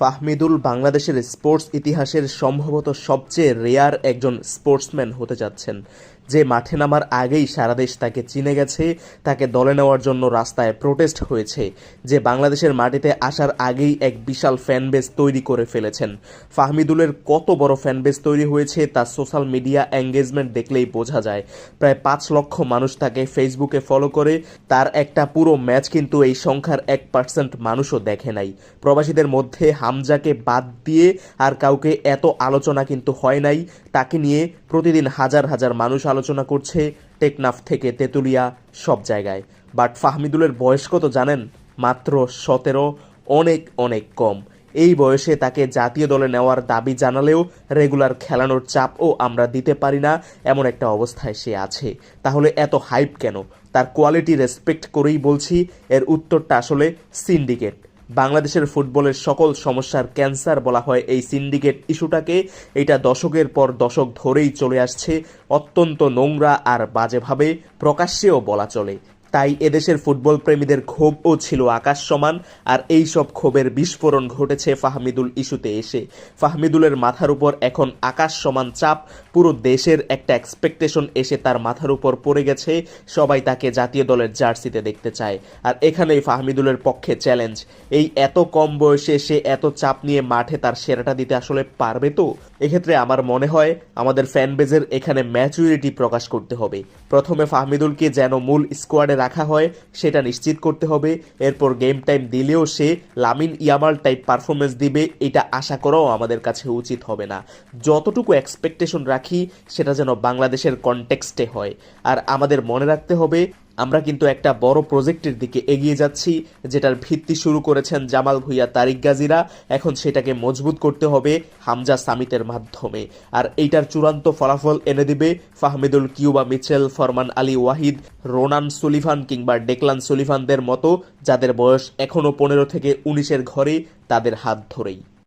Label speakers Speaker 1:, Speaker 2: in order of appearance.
Speaker 1: ফাহমিদুল বাংলাদেশের স্পোর্টস ইতিহাসের সম্ভবত সবচেয়ে রেয়ার একজন স্পোর্টসম্যান হতে যাচ্ছেন। যে মাঠে নামার আগেই সারা দেশ তাকে চিনে গেছে, তাকে দলে নেওয়ার জন্য রাস্তায় প্রোটেস্ট হয়েছে, যে বাংলাদেশের মাটিতে আসার আগেই এক বিশাল ফ্যানবেস তৈরি করে ফেলেছেন। ফাহমিদুলের কত বড় ফ্যানবেস তৈরি হয়েছে তা সোশ্যাল মিডিয়া এঙ্গেজমেন্ট দেখলেই বোঝা যায়। প্রায় পাঁচ লক্ষ মানুষ তাকে ফেসবুকে ফলো করে, তার একটা পুরো ম্যাচ কিন্তু এই সংখ্যার এক পার্সেন্ট মানুষও দেখে নাই। প্রবাসীদের মধ্যে হামজাকে বাদ দিয়ে আর কাউকে এত আলোচনা কিন্তু হয় নাই, তাকে নিয়ে প্রতিদিন হাজার হাজার মানুষ আলোচনা করছে টেকনাফ থেকে তেঁতুলিয়া সব জায়গায়। বাট ফাহমিদুলের বয়স কত জানেন? মাত্র সতেরো, অনেক অনেক কম। এই বয়সে তাকে জাতীয় দলে নেওয়ার দাবি জানালেও রেগুলার খেলানোর চাপও আমরা দিতে পারি না, এমন একটা অবস্থায় সে আছে। তাহলে এত হাইপ কেন? তার কোয়ালিটি রেসপেক্ট করেই বলছি, এর উত্তরটা আসলে সিন্ডিকেট। বাংলাদেশের ফুটবলের সকল সমস্যার ক্যান্সার বলা হয় এই সিন্ডিকেট ইস্যুটাকে। এটা দশকের পর দশক ধরেই চলে আসছে, অত্যন্ত নোংরা আর বাজেভাবে প্রকাশ্যেও বলা চলে। তাই এদেশের ফুটবল প্রেমীদের ক্ষোভও ছিল আকাশ সমান, আর এই সব ক্ষোভের বিস্ফোরণ ঘটেছে ফাহমিদুল ইস্যুতে এসে। ফাহমিদুলের মাথার উপর এখন আকাশ সমান চাপ, পুরো দেশের একটা এক্সপেকটেশন এসে তার মাথার উপর পড়ে গেছে, সবাই তাকে জাতীয় দলের জার্সিতে দেখতে চায়। আর এখানেই ফাহমিদুলের পক্ষে চ্যালেঞ্জ এই এত কম বয়সে সে এত চাপ নিয়ে মাঠে তার সেরাটা দিতে আসলে পারবে তো? এক্ষেত্রে আমার মনে হয়, আমাদের ফ্যানবেজের এখানে ম্যাচুরিটি প্রকাশ করতে হবে। প্রথমে ফাহমিদুলকে যেন মূল স্কোয়াডে রাখা হয়, সেটা নিশ্চিত করতে হবে। এরপর গেম টাইম দিলেও সে লামিন ইয়ামাল টাইপ পারফরমেন্স দিবে, এটা আশা করাও আমাদের কাছে উচিত হবে না। যতটুকু এক্সপেকটেশন রাখি, সেটা যেন বাংলাদেশের কনটেক্সটে হয়। আর আমাদের মনে রাখতে হবে আমরা কিন্তু একটা বড় প্রজেক্টের দিকে এগিয়ে যাচ্ছি, যেটার ভিত্তি শুরু করেছেন জামাল ভুইয়া তারিক গাজীরা। এখন সেটাকে মজবুত করতে হবে হামজা সামিতের মাধ্যমে। আর এইটার চূড়ান্ত ফলাফল এনে দিবে Fahmidul Cuba, Mitchell Forman, Ali Wahid, Ronan Sullivan কিংবা ডেকলান সুলিভানদের মতো, যাদের বয়স এখনও পনেরো থেকে উনিশের ঘরে, তাদের হাত ধরেই।